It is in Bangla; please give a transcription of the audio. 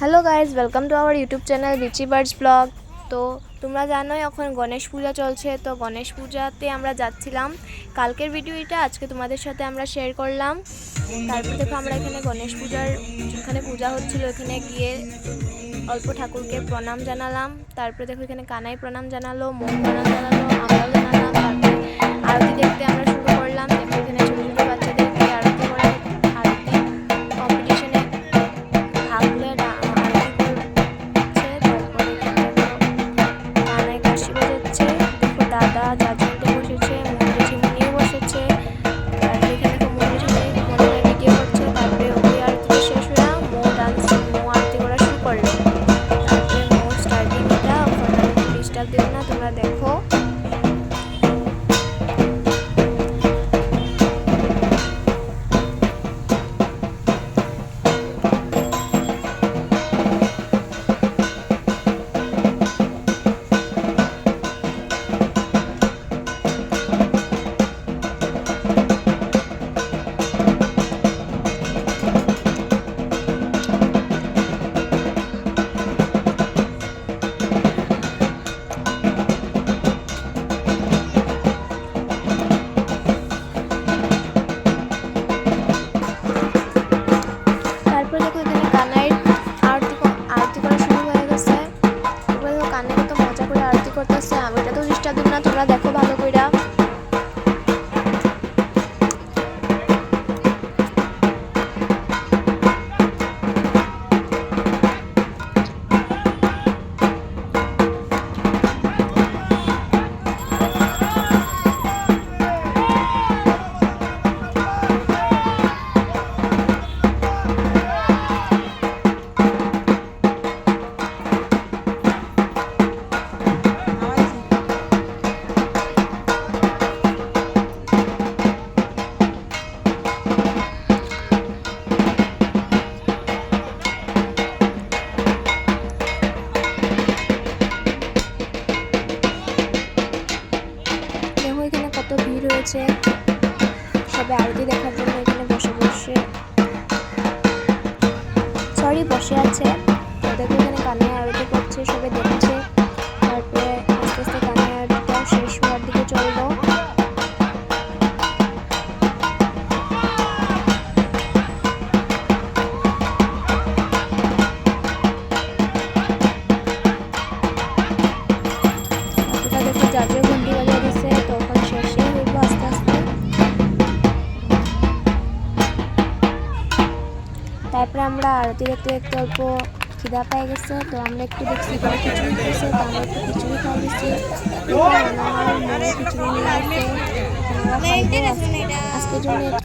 Hello guys welcome to our YouTube channel beachy birds blog তো তোমরা জানোই এখন গণেশ পূজা চলছে, তো গণেশ পূজাতে আমরা যাচ্ছিলাম। কালকের ভিডিও এটা, আজকে তোমাদের সাথে আমরা শেয়ার করলাম। তারপর দেখো আমরা এখানে গণেশ পূজার যেখানে পূজা হচ্ছিল, ওখানে গিয়ে অল্প ঠাকুরকে প্রণাম জানালাম। তারপরে দেখো এখানে কানাই প্রণাম জানালো মন প্রণাম জানালো, আমরাও জানালাম আরতি দেখতে আমরা দাদা জাজমেন্টে বসেছে মন্দির বসেছে। তারপরে তারপরে আরতি করা শুরু ডিস্টার্ব দেবে না তোমরা এটা তো ডিস্টার্ব দিন না তোমরা দেখো। ভিড় হয়েছে সবাই আরতি দেখার জন্য এখানে বসে বসে। সরি বসে আছে। তো এখানে কানে আরতি করছে, সবাই দেখছে। তারপরে আমরা আরতি দেখতে দেখতে অল্প খিদা পেয়ে গেছে, তো আমরা একটু দেখছি এখানে খিচুড়ি খেয়েছে, তো আমরা একটু খিচুড়ি খাই দিচ্ছি। আমার মনে খিচুড়ি নিয়ে আসছে। আজকের জন্য